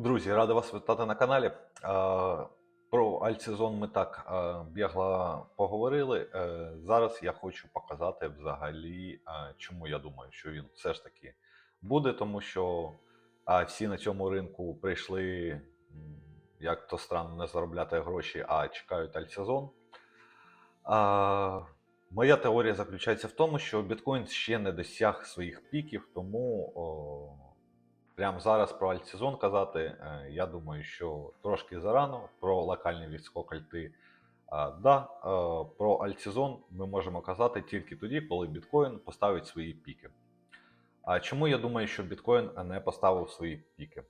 Друзі, радий вас вітати на каналі. Про альтсезон ми так бігло поговорили. Е, Зараз я хочу показати взагалі, чому я думаю, що він все ж таки буде, тому що всі на цьому ринку прийшли, як то странно, не заробляти гроші, а чекають альтсезон. Моя теорія заключається в тому, що біткоін ще не досяг своїх піків, тому прямо зараз про альтсезон казати, е, я думаю, що трошки зарано. Про локальний відскок альти. е, Да, е, про альтсезон ми можемо казати тільки тоді, коли біткоін поставить свої піки. А чому я думаю, що біткоін не поставив свої піки?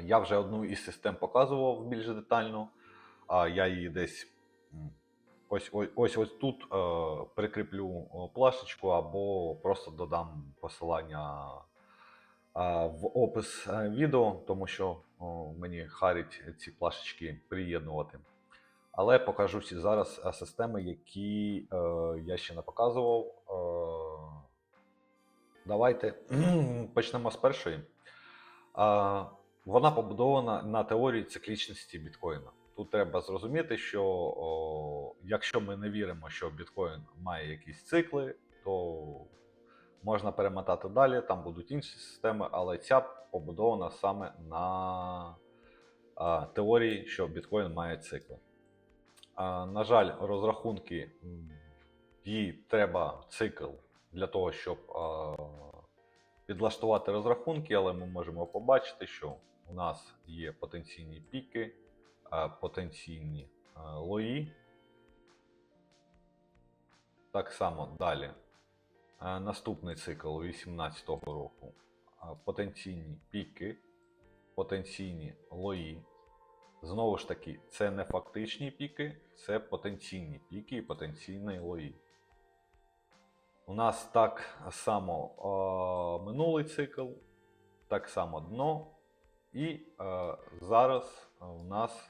Я вже одну із систем показував більш детально. а Я її десь ось ось ось, ось тут прикріплю плашечку або просто додам посилання в опис е, відео, тому що мені харить ці плашечки приєднувати. Але покажу всі зараз е, системи, які е, я ще не показував. Давайте почнемо з першої. Вона побудована на теорії циклічності біткоїна. Тут треба зрозуміти, що о, якщо ми не віримо, що біткоін має якісь цикли, то можна перемотати далі, там будуть інші системи, але ця побудована саме на а, теорії, що біткоін має цикли. А, на жаль, розрахунки їй треба цикл для того, щоб а, підлаштувати розрахунки, але ми можемо побачити, що у нас є потенційні піки, а, потенційні а, лої. Так само далі. Наступний цикл 2018 року. Потенційні піки, потенційні лої. Знову ж таки, це не фактичні піки, це потенційні піки і потенційні лої. У нас так само е, минулий цикл, так само дно. І е, зараз у нас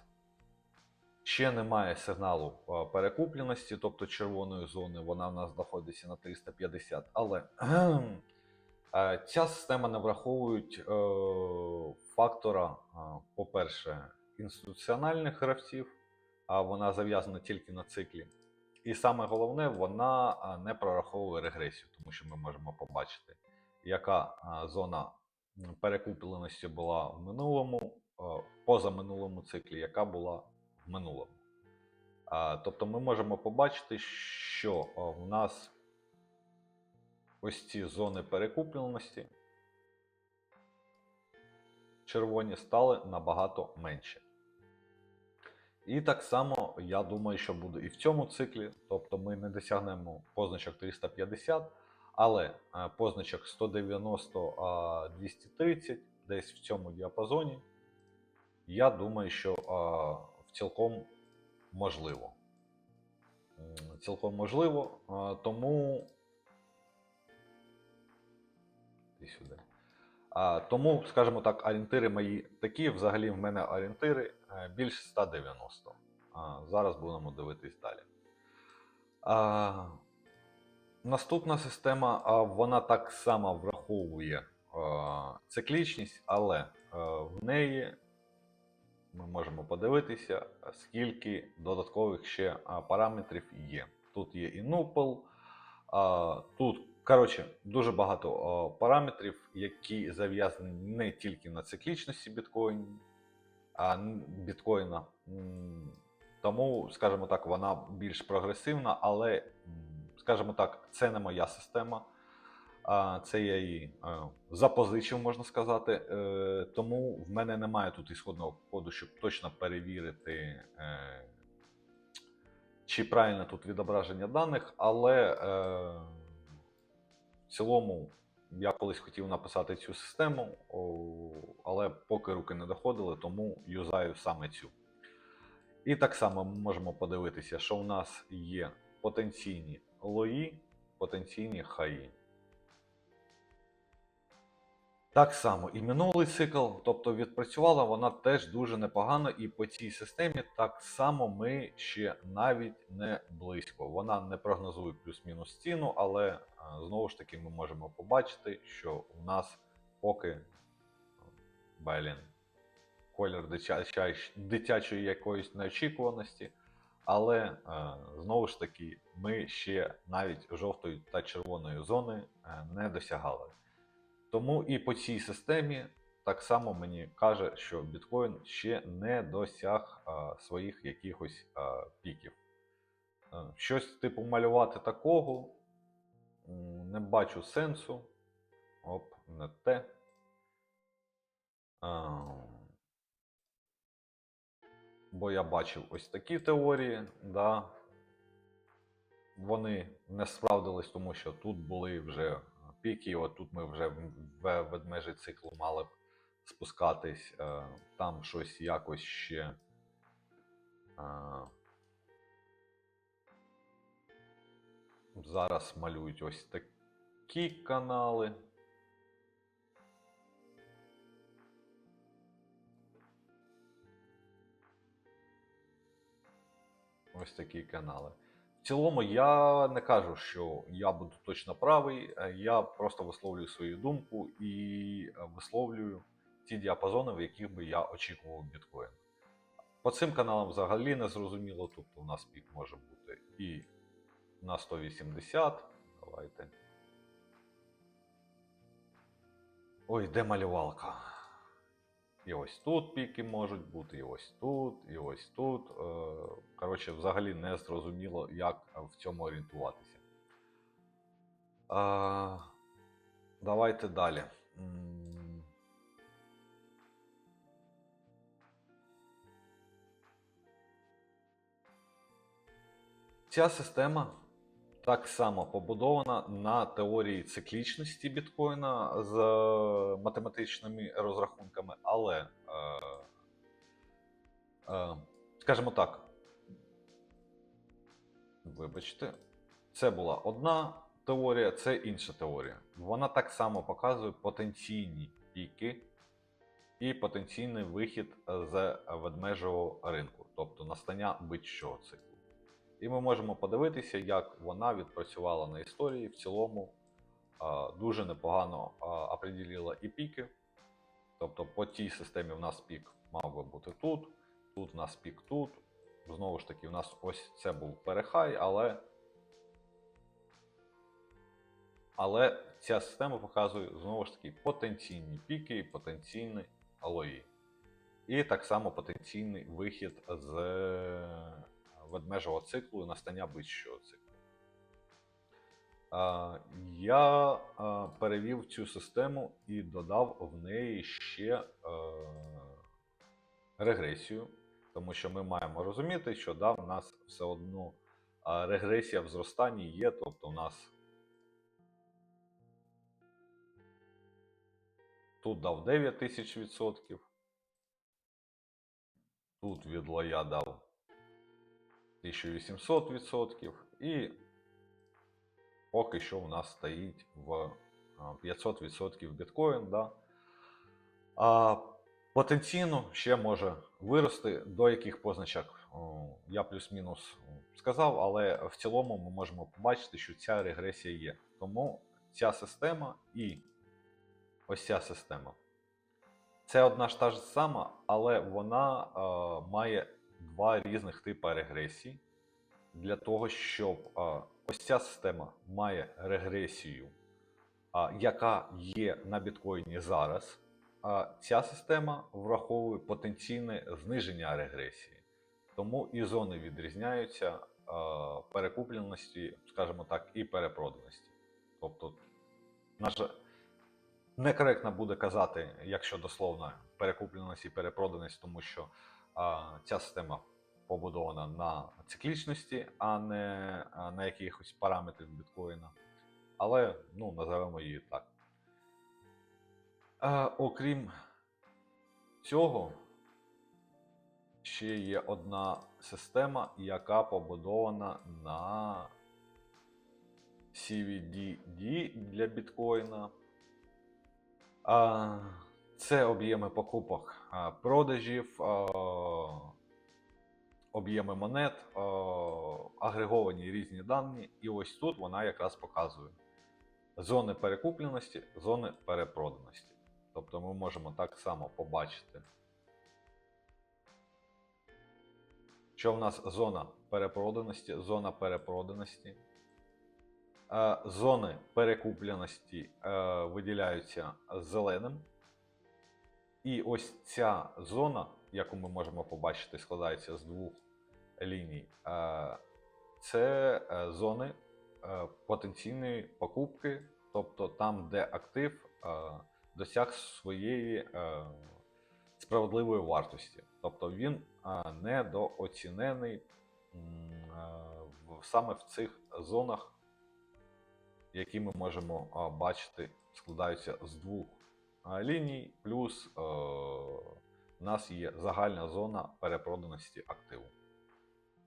ще немає сигналу е, перекупленості, тобто червоної зони, вона в нас знаходиться на 350. Але е, ця система не враховують е, фактора, е, по-перше, інституціональних гравців, а вона зав'язана тільки на циклі. І саме головне, вона не прораховує регресію, тому що ми можемо побачити, яка зона перекупленості була в минулому, а, позаминулому циклі, яка була минулому. Тобто ми можемо побачити, що в нас ось ці зони перекупленості червоні стали набагато менше. І так само я думаю, що буде і в цьому циклі. Тобто ми не досягнемо позначок 350, але позначок 190-230 десь в цьому діапазоні. Я думаю, що цілком можливо. Цілком можливо, тому. І сюди. А, тому, скажімо так, орієнтири мої такі. Взагалі в мене орієнтири е, більш 190. А, зараз будемо дивитись далі. А, наступна система, а, вона так само враховує а, циклічність, але е, в неї ми можемо подивитися, скільки додаткових ще параметрів є. Тут є і а, тут, коротше, дуже багато параметрів, які зав'язані не тільки на циклічності біткоін, а, біткоїна. Тому, скажімо так, вона більш прогресивна, але, скажімо так, це не моя система. Це я її запозичив, можна сказати. Е, Тому в мене немає тут ісходного коду, щоб точно перевірити, е, чи правильно тут відображення даних, але е, в цілому я колись хотів написати цю систему, але поки руки не доходили, тому юзаю саме цю. І так само ми можемо подивитися, що в нас є потенційні лої, потенційні хаї. Так само і минулий цикл, тобто відпрацювала вона теж дуже непогано, і по цій системі так само ми ще навіть не близько. Вона не прогнозує плюс-мінус ціну, але е, знову ж таки ми можемо побачити, що у нас поки Блін. Колір дитячої, якоїсь неочікуваності. Але е, знову ж таки, ми ще навіть жовтої та червоної зони е, не досягали. Тому і по цій системі так само мені каже, що біткоін ще не досяг е, своїх якихось е, піків. Е, щось типу малювати такого не бачу сенсу. Оп, не те. А, бо я бачив ось такі теорії, да. Вони не справдились, тому що тут були вже піки, от тут ми вже в в ведмежий циклу мали б спускатись, е, там щось якось ще. е, Зараз малюють ось такі канали. Ось такі канали. В цілому я не кажу, що я буду точно правий, е, я просто висловлюю свою думку і е, висловлюю ті діапазони, в яких би я очікував біткоін. По цим каналам взагалі не зрозуміло, тобто у нас пік може бути і на 180. Давайте. Ой, де малювалка? І ось тут піки можуть бути, і ось тут, і ось тут. Е, Коротше, взагалі не зрозуміло, як в цьому орієнтуватися. Давайте далі. Ця система так само побудована на теорії циклічності біткоїна з е, математичними розрахунками, але, е, е, скажімо так, вибачте, це була одна теорія, це інша теорія. Вона так само показує потенційні піки і потенційний вихід з ведмежого ринку, тобто настання будь-що циклу. І ми можемо подивитися, як вона відпрацювала на історії. В цілому дуже непогано а, оприділила і піки. Тобто по тій системі в нас пік мав би бути тут, тут у нас пік тут. Знову ж таки, у нас ось це був перехай, але. Але ця система показує знову ж таки потенційні піки і потенційні алої. І так само потенційний вихід з ведмежого циклу і настання будь-що циклу. Я перевів цю систему і додав в неї ще е, регресію, тому що ми маємо розуміти, що да, в нас все одно регресія в зростанні є, тобто у нас тут дав 9 тисяч відсотків, тут від лоя дав 1800% і поки що у нас стоїть в 500% біткоін. Да? А потенційно ще може вирости, до яких позначок я плюс-мінус сказав, але в цілому ми можемо побачити, що ця регресія є. Тому ця система і ось ця система. Це одна ж та ж сама, але вона е, має два різних типи регресій. Для того, щоб е, ось ця система має регресію, е, яка є на біткоїні зараз. А ця система враховує потенційне зниження регресії. Тому і зони відрізняються е, перекупленості, скажімо так, і перепроданості. Тобто, наша некоректно буде казати, якщо дословно перекупленість і перепроданість, тому що а, ця система побудована на циклічності, а не на якихось параметрах біткоїна. Але ну, називаємо її так. Окрім цього, ще є одна система, яка побудована на CVDD для біткоїна. Це об'єми покупок продажів, об'єми монет, агреговані різні дані. І ось тут вона якраз показує зони перекупленості, зони перепроданості. Тобто ми можемо так само побачити, що в нас зона перепроданості, зона перепроданості. Е, Зони перекупленості е, виділяються зеленим. І ось ця зона, яку ми можемо побачити, складається з двох ліній. Е, Це е, зони е, потенційної покупки, тобто там, де актив досяг своєї справедливої вартості. Тобто він недооцінений саме в цих зонах, які ми можемо бачити, складаються з двох ліній, плюс е, у нас є загальна зона перепроданості активу.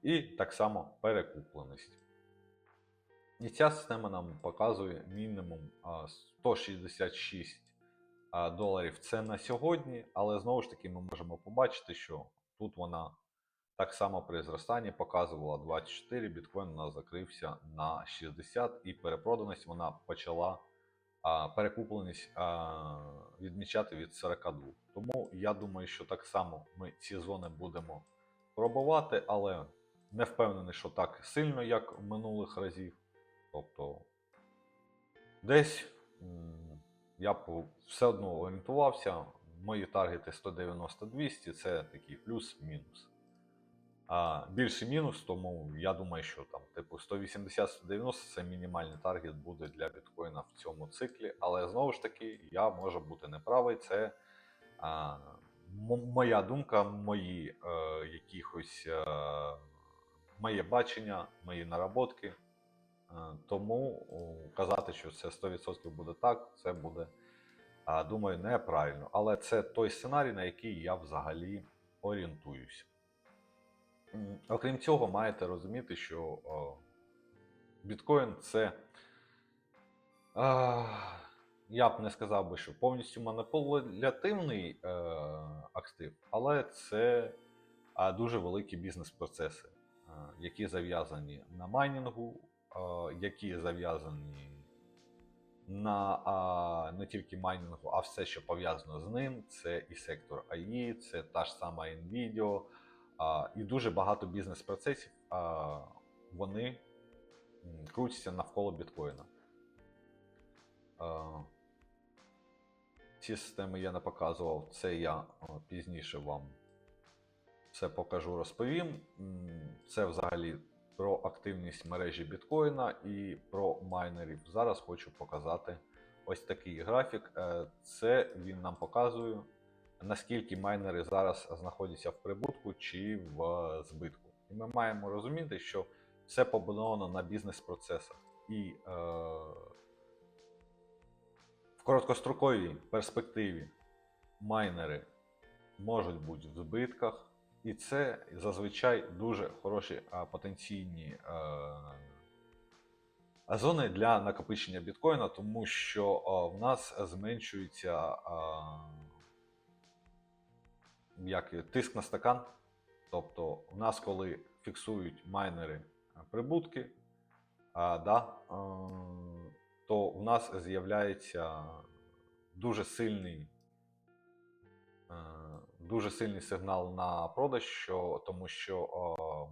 І так само перекупленість. І ця система нам показує мінімум 166 доларів. Це на сьогодні, але знову ж таки ми можемо побачити, що тут вона так само при зростанні показувала 24, біткоін у нас закрився на 60, і перепроданість вона почала перекупленість а, відмічати від 42. Тому я думаю, що так само ми ці зони будемо пробувати, але не впевнений, що так сильно, як в минулих разів. Тобто десь я б все одно орієнтувався. Мої таргети 190-200 це такий плюс-мінус. А більше мінус, тому я думаю, що там типу 180-190 це мінімальний таргет буде для біткоїна в цьому циклі. Але знову ж таки, я можу бути неправий. Це а, моя думка, мої е, якихось е, моє бачення, мої наработки. Е, Тому казати, що це 100% буде так, це буде, а, думаю, неправильно. Але це той сценарій, на який я взагалі орієнтуюся. Окрім цього, маєте розуміти, що біткоін це. А, я б не сказав би, що повністю маніпулятивний е, актив, але це а, дуже великі бізнес-процеси, е, які зав'язані на майнінгу, е, які зав'язані на а, не тільки майнінгу, а все, що пов'язано з ним. Це і сектор AI, це та ж сама Nvidia, і дуже багато бізнес-процесів вони крутяться навколо біткоїна. Ці системи я не показував, це я пізніше вам все покажу, розповім. Це взагалі про активність мережі біткоїна і про майнерів. Зараз хочу показати ось такий графік. Е, Це він нам показує, наскільки майнери зараз знаходяться в прибутку чи в збитку. І ми маємо розуміти, що все побудовано на бізнес-процесах. І е, в короткостроковій перспективі майнери можуть бути в збитках, і це зазвичай дуже хороші а, потенційні е, зони для накопичення біткоїна, тому що а, в нас зменшується а, як, тиск на стакан. Тобто, в нас, коли фіксують майнери прибутки, а, да, а, то в нас з'являється дуже сильний е, дуже сильний сигнал на продаж, що, тому що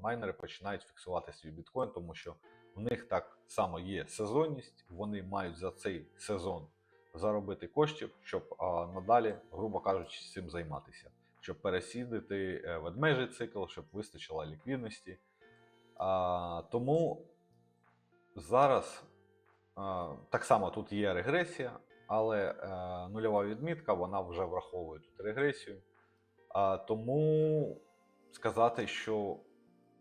майнери починають фіксувати свій біткоін, тому що в них так само є сезонність, вони мають за цей сезон заробити коштів, щоб надалі, грубо кажучи, цим займатися, щоб пересідати е, ведмежий цикл, щоб вистачило ліквідності. А, тому зараз а, так само тут є регресія, але е, нульова відмітка вона вже враховує тут регресію. А, тому сказати, що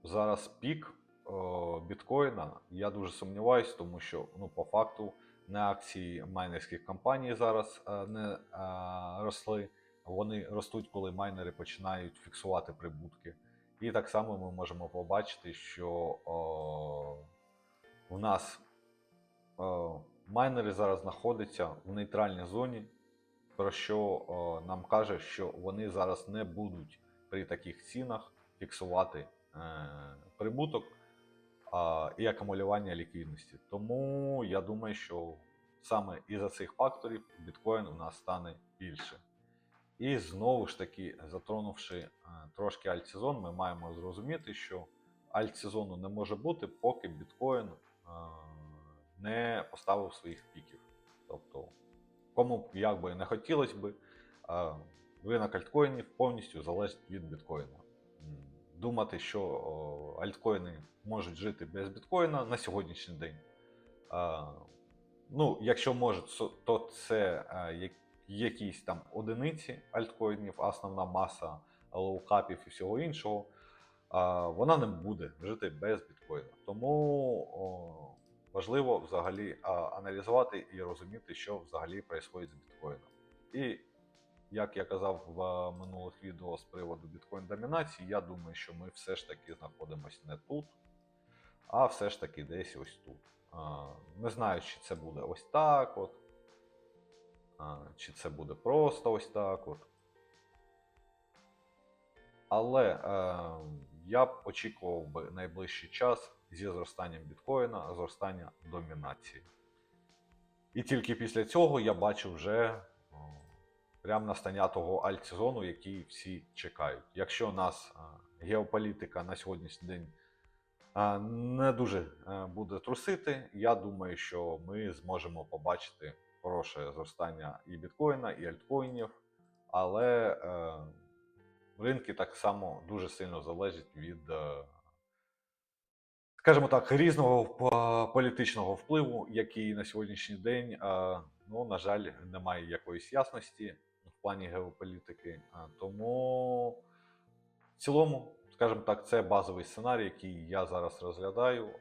зараз пік о, біткоїна, я дуже сумніваюся, тому що ну, по факту не акції майнерських компаній зараз е, не е, росли. Вони ростуть, коли майнери починають фіксувати прибутки. І так само ми можемо побачити, що о, у нас о, майнери зараз знаходяться в нейтральній зоні про що о, нам каже, що вони зараз не будуть при таких цінах фіксувати е, прибуток а, і акумулювання ліквідності. Тому я думаю, що саме із-за цих факторів біткоін у нас стане більше. І знову ж таки, затронувши е, трошки альтсезон, ми маємо зрозуміти, що альтсезону не може бути, поки біткоін е, не поставив своїх піків. Тобто, кому б як би не хотілося е, ринок альткоїнів повністю залежить від біткоїна. Думати, що альткоїни можуть жити без біткоїна на сьогоднішній день. е, Ну, якщо можуть, то це е, якісь там одиниці альткоїнів, а основна маса лоукапів і всього іншого, вона не буде жити без біткоїна. Тому важливо взагалі аналізувати і розуміти, що взагалі відбувається з біткоїном. І як я казав в минулих відео з приводу біткоін домінації, я думаю, що ми все ж таки знаходимося не тут, а все ж таки десь ось тут. Не знаю, чи це буде ось так, от, чи це буде просто ось так. от. Але е, я б очікував би найближчий час зі зростанням біткоїна, зростання домінації. І тільки після цього я бачу вже о, прям настання того альтсезону, який всі чекають. Якщо нас е, геополітика на сьогоднішній день е, не дуже е, буде трусити, я думаю, що ми зможемо побачити хороше зростання і біткоїна, і альткоїнів, але е, ринки так само дуже сильно залежать від, е, скажімо так, різного політичного впливу, який на сьогоднішній день, е, ну, на жаль, немає якоїсь ясності в плані геополітики. Е, Тому в цілому, скажімо так, це базовий сценарій, який я зараз розглядаю. Е,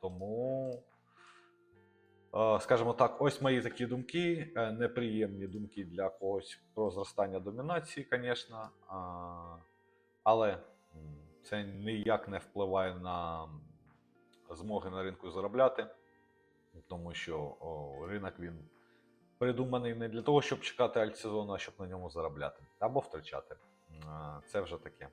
Тому. Е, Скажімо так, ось мої такі думки, е, неприємні думки для когось про зростання домінації, звісно. Але це ніяк не впливає на змоги на ринку заробляти, тому що ринок він придуманий не для того, щоб чекати альтсезону, а щоб на ньому заробляти або втрачати. Е, Це вже таке.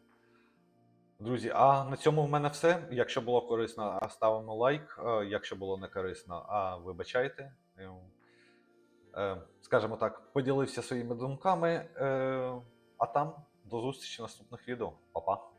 Друзі, а на цьому в мене все. Якщо було корисно, ставимо лайк. Е, Якщо було не корисно, а вибачайте. Е, е, Скажімо так, поділився своїми думками. А там до зустрічі в наступних відео. Па-па.